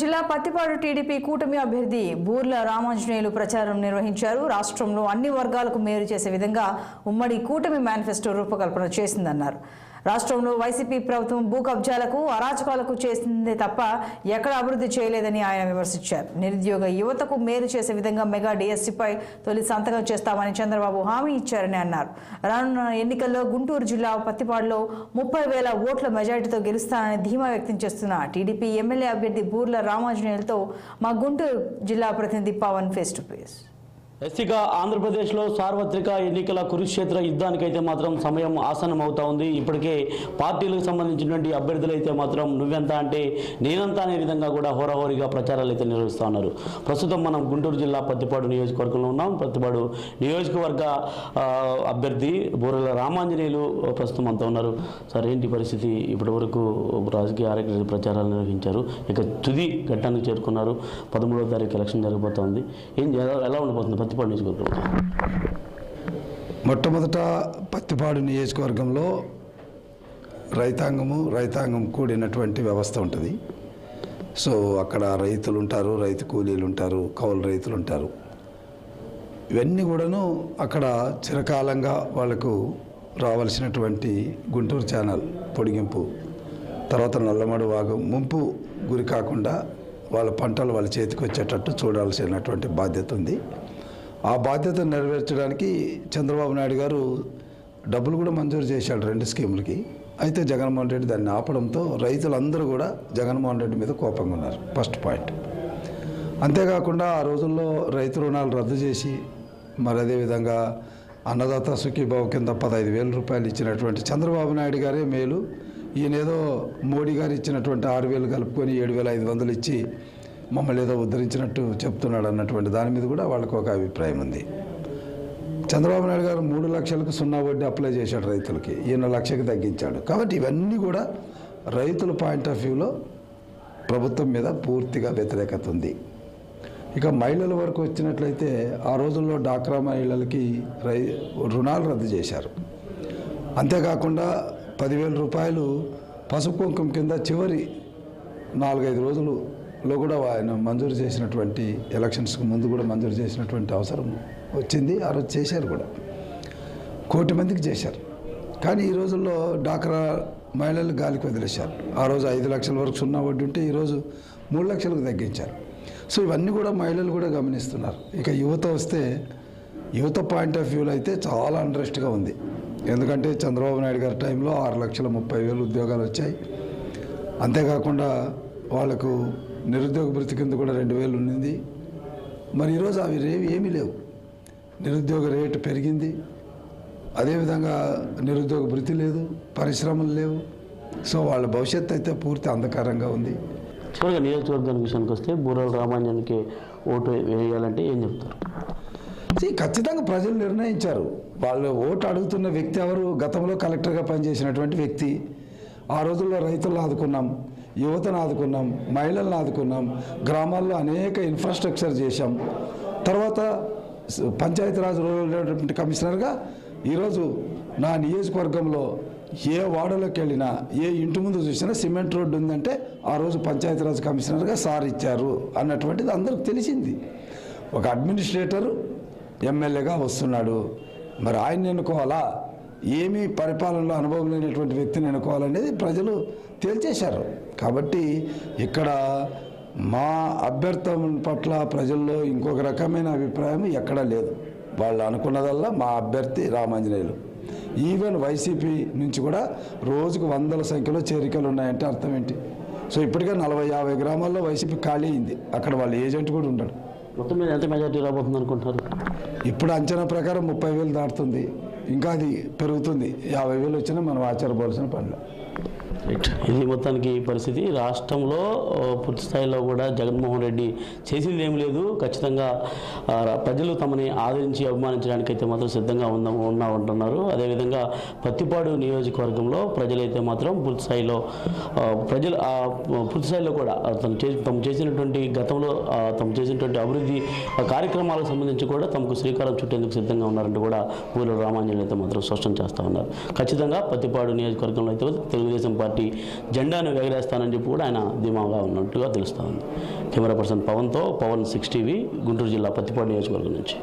జిల్లా పత్తిపాడు టీడీపీ కూటమి అభ్యర్థి బూర్ల రామాంజనేయులు ప్రచారం నిర్వహించారు. రాష్ట్రంలో అన్ని వర్గాలకు మేలు చేసే విధంగా ఉమ్మడి కూటమి మేనిఫెస్టో రూపకల్పన చేసిందన్నారు. రాష్ట్రంలో వైసీపీ ప్రభుత్వం భూ కబ్జాలకు అరాచకాలకు చేసిందే తప్ప ఎక్కడ అభివృద్ధి చేయలేదని ఆయన విమర్శించారు. నిరుద్యోగ యువతకు మేలు చేసే విధంగా మెగా డిఎస్సిపై తొలి సంతకం చేస్తామని చంద్రబాబు హామీ ఇచ్చారని అన్నారు. రానున్న ఎన్నికల్లో గుంటూరు జిల్లా పత్తిపాడులో ముప్పై వేల ఓట్ల మెజారిటీతో గెలుస్తానని ధీమా వ్యక్తం చేస్తున్న టీడీపీ ఎమ్మెల్యే అభ్యర్థి బూర్ల రామాంజనేయులతో మా గుంటూరు జిల్లా ప్రతినిధి పవన్ ఫేస్ టు ఫేస్. ఎస్సీగా ఆంధ్రప్రదేశ్లో సార్వత్రిక ఎన్నికల కురుక్షేత్ర యుద్ధానికైతే మాత్రం సమయం ఆసనం అవుతా ఉంది. ఇప్పటికే పార్టీలకు సంబంధించినటువంటి అభ్యర్థులు అయితే మాత్రం నువ్వెంత అంటే నేనంత అనే విధంగా కూడా హోరాహోరీగా ప్రచారాలు అయితే నిర్వహిస్తూ ఉన్నారు. ప్రస్తుతం మనం గుంటూరు జిల్లా పత్తిపాడు నియోజకవర్గంలో ఉన్నాం. పత్తిపాడు నియోజకవర్గ అభ్యర్థి బూరల రామాంజనేయులు ప్రస్తుతం అంతా ఉన్నారు. సార్ ఏంటి పరిస్థితి? ఇప్పటి వరకు రాజకీయ ఆరోగ్య ప్రచారాలు నిర్వహించారు. ఇక తుది ఘట్టానికి చేరుకున్నారు. పదమూడవ తారీఖు ఎలక్షన్ జరగబోతోంది. ఏం ఎలా ఎలా ఉండబోతుంది పత్తిపాడు నియోజకవర్గంలో. మొట్టమొదట పత్తిపాడు నియోజకవర్గంలో రైతాంగము రైతాంగం కూడినటువంటి వ్యవస్థ ఉంటుంది. సో అక్కడ రైతులు ఉంటారు రైతు కూలీలు ఉంటారు కౌలు రైతులు ఉంటారు ఇవన్నీ కూడాను అక్కడ చిరకాలంగా వాళ్ళకు రావాల్సినటువంటి గుంటూరు ఛానల్ పొడిగింపు తర్వాత నల్లమడు వాగు ముంపు గురి కాకుండా వాళ్ళ పంటలు వాళ్ళ చేతికి వచ్చేటట్టు చూడాల్సినటువంటి బాధ్యత ఉంది. ఆ బాధ్యత నెరవేర్చడానికి చంద్రబాబు నాయుడు గారు డబ్బులు కూడా మంజూరు చేశాడు రెండు స్కీములకి. అయితే జగన్మోహన్ రెడ్డి దాన్ని ఆపడంతో రైతులందరూ కూడా జగన్మోహన్ రెడ్డి మీద కోపంగా ఉన్నారు. First point. అంతేకాకుండా ఆ రోజుల్లో రైతు రుణాలు రద్దు చేసి మరి అదేవిధంగా అన్నదాత సుఖీభావ కింద పదహైదు వేల రూపాయలు ఇచ్చినటువంటి చంద్రబాబు నాయుడు గారే మేలు. ఈయనేదో మోడీ గారు ఇచ్చినటువంటి ఆరు వేలు కలుపుకొని ఏడు వేల ఐదు వందలు ఇచ్చి మమ్మల్ని ఏదో ఉద్ధరించినట్టు చెప్తున్నాడు అన్నటువంటి దాని మీద కూడా వాళ్ళకు ఒక అభిప్రాయం ఉంది. చంద్రబాబు నాయుడు గారు మూడు లక్షలకు సున్నా వడ్డీ అప్లై చేశాడు రైతులకి ఈయన లక్షకి తగ్గించాడు. కాబట్టి ఇవన్నీ కూడా రైతుల పాయింట్ ఆఫ్ వ్యూలో ప్రభుత్వం మీద పూర్తిగా వ్యతిరేకత ఉంది. ఇక మహిళల వరకు వచ్చినట్లయితే ఆ రోజుల్లో డాక్రా మహిళలకి రై రుణాలు రద్దు చేశారు. అంతేకాకుండా పదివేల రూపాయలు పసుపు కుంకుమ కింద చివరి నాలుగైదు రోజులు లో కూడా ఆయన మంజూరు చేసినటువంటి ఎలక్షన్స్కి ముందు కూడా మంజూరు చేసినటువంటి అవసరం వచ్చింది ఆ రోజు చేశారు కూడా. కోటి మందికి చేశారు. కానీ ఈ రోజుల్లో డాక్రా మహిళలు గాలికి వదిలేశారు. ఆ రోజు ఐదు లక్షల వరకు సున్నా వడ్డీ ఉంటే ఈరోజు మూడు లక్షలకు తగ్గించారు. సో ఇవన్నీ కూడా మహిళలు కూడా గమనిస్తున్నారు. ఇక యువత వస్తే యువత పాయింట్ ఆఫ్ వ్యూలో అయితే చాలా ఇంట్రెస్ట్గా ఉంది. ఎందుకంటే చంద్రబాబు నాయుడు గారి టైంలో ఆరు లక్షల ముప్పై వేలు ఉద్యోగాలు వచ్చాయి. అంతేకాకుండా వాళ్ళకు నిరుద్యోగ భృతి కింద కూడా రెండు వేలు ఉన్నింది. మరి ఈరోజు అవి రేవి ఏమీ లేవు. నిరుద్యోగ రేటు పెరిగింది. అదేవిధంగా నిరుద్యోగ భృతి లేదు పరిశ్రమలు లేవు. సో వాళ్ళ భవిష్యత్తు అయితే పూర్తి అంధకారంగా ఉంది. చివరిగా నియోజకవర్గానికి విషయానికి వస్తే బూరల రామాంజన్కి ఓటు వేయాలంటే ఏం చెప్తారు? ఖచ్చితంగా ప్రజలు నిర్ణయించారు. వాళ్ళు ఓటు అడుగుతున్న వ్యక్తి ఎవరు? గతంలో కలెక్టర్గా పనిచేసినటువంటి వ్యక్తి. ఆ రోజుల్లో రైతులను ఆదుకున్నాం. యువతను ఆదుకున్నాం మహిళలను ఆదుకున్నాం గ్రామాల్లో అనేక ఇన్ఫ్రాస్ట్రక్చర్ చేశాం. తర్వాత పంచాయతీరాజ్ రూరల్ కమిషనర్గా ఈరోజు నా నియోజకవర్గంలో ఏ వాడలోకి వెళ్ళినా ఏ ఇంటి ముందు చూసినా సిమెంట్ రోడ్డు ఉందంటే ఆ రోజు పంచాయతీరాజ్ కమిషనర్గా సార్ ఇచ్చారు అన్నటువంటిది అందరికి తెలిసింది. ఒక అడ్మినిస్ట్రేటరు ఎమ్మెల్యేగా వస్తున్నాడు. మరి ఆయన ఎన్నుకోవాలా? ఏమీ పరిపాలనలో అనుభవం లేనటువంటి వ్యక్తిని ఎన్నుకోవాలనేది ప్రజలు తేల్చేశారు. కాబట్టి ఇక్కడ మా అభ్యర్థం పట్ల ప్రజల్లో ఇంకొక రకమైన అభిప్రాయం ఎక్కడా లేదు. వాళ్ళు అనుకున్నదల్లా మా అభ్యర్థి రామాంజనేయులు. ఈవెన్ వైసీపీ నుంచి కూడా రోజుకు వందల సంఖ్యలో చేరికలు ఉన్నాయంటే అర్థం ఏంటి? సో ఇప్పటికే నలభై యాభై గ్రామాల్లో వైసీపీ ఖాళీ అయింది. అక్కడ వాళ్ళ ఏజెంట్ కూడా ఉండడు. మొత్తం మీద ఎంత మెజార్టీ రాబోతుంది అనుకుంటున్నారు ఇప్పుడు అంచనా ప్రకారం ముప్పై వేలు దాటుతుంది. ఇంకా అది పెరుగుతుంది. యాభై వేలు వచ్చినా మనం ఆచారపోవాల్సిన పనులు. రైట్ ఇది మొత్తానికి పరిస్థితి. రాష్ట్రంలో పూర్తి స్థాయిలో కూడా జగన్మోహన్ రెడ్డి చేసింది ఏం లేదు. ఖచ్చితంగా ప్రజలు తమని ఆదరించి అభిమానించడానికి అయితే మాత్రం సిద్ధంగా ఉందా ఉన్నా ఉంటున్నారు. అదేవిధంగా పత్తిపాడు నియోజకవర్గంలో ప్రజలైతే మాత్రం పూర్తి స్థాయిలో ప్రజలు ఆ, పూర్తి స్థాయిలో కూడా తను చేసి తమ చేసినటువంటి గతంలో తమ చేసినటువంటి అభివృద్ధి కార్యక్రమాలకు సంబంధించి కూడా తమకు శ్రీకారం చుట్టేందుకు సిద్ధంగా ఉన్నారంటూ కూడా ఊళ్ళో రామాంజనేయులు అయితే మాత్రం స్పష్టం చేస్తూ ఉన్నారు. ఖచ్చితంగా పత్తిపాడు నియోజకవర్గంలో అయితే తెలుగుదేశం పార్టీ పార్టీ జెండాను ఎగరేస్తానని చెప్పి కూడా ఆయన ధీమాగా ఉన్నట్టుగా తెలుస్తూ ఉంది. కెమెరా పర్సన్ పవన్తో పవన్ సిక్స్ టీవీ గుంటూరు జిల్లా పత్తిపాడు నియోజకవర్గం నుంచి.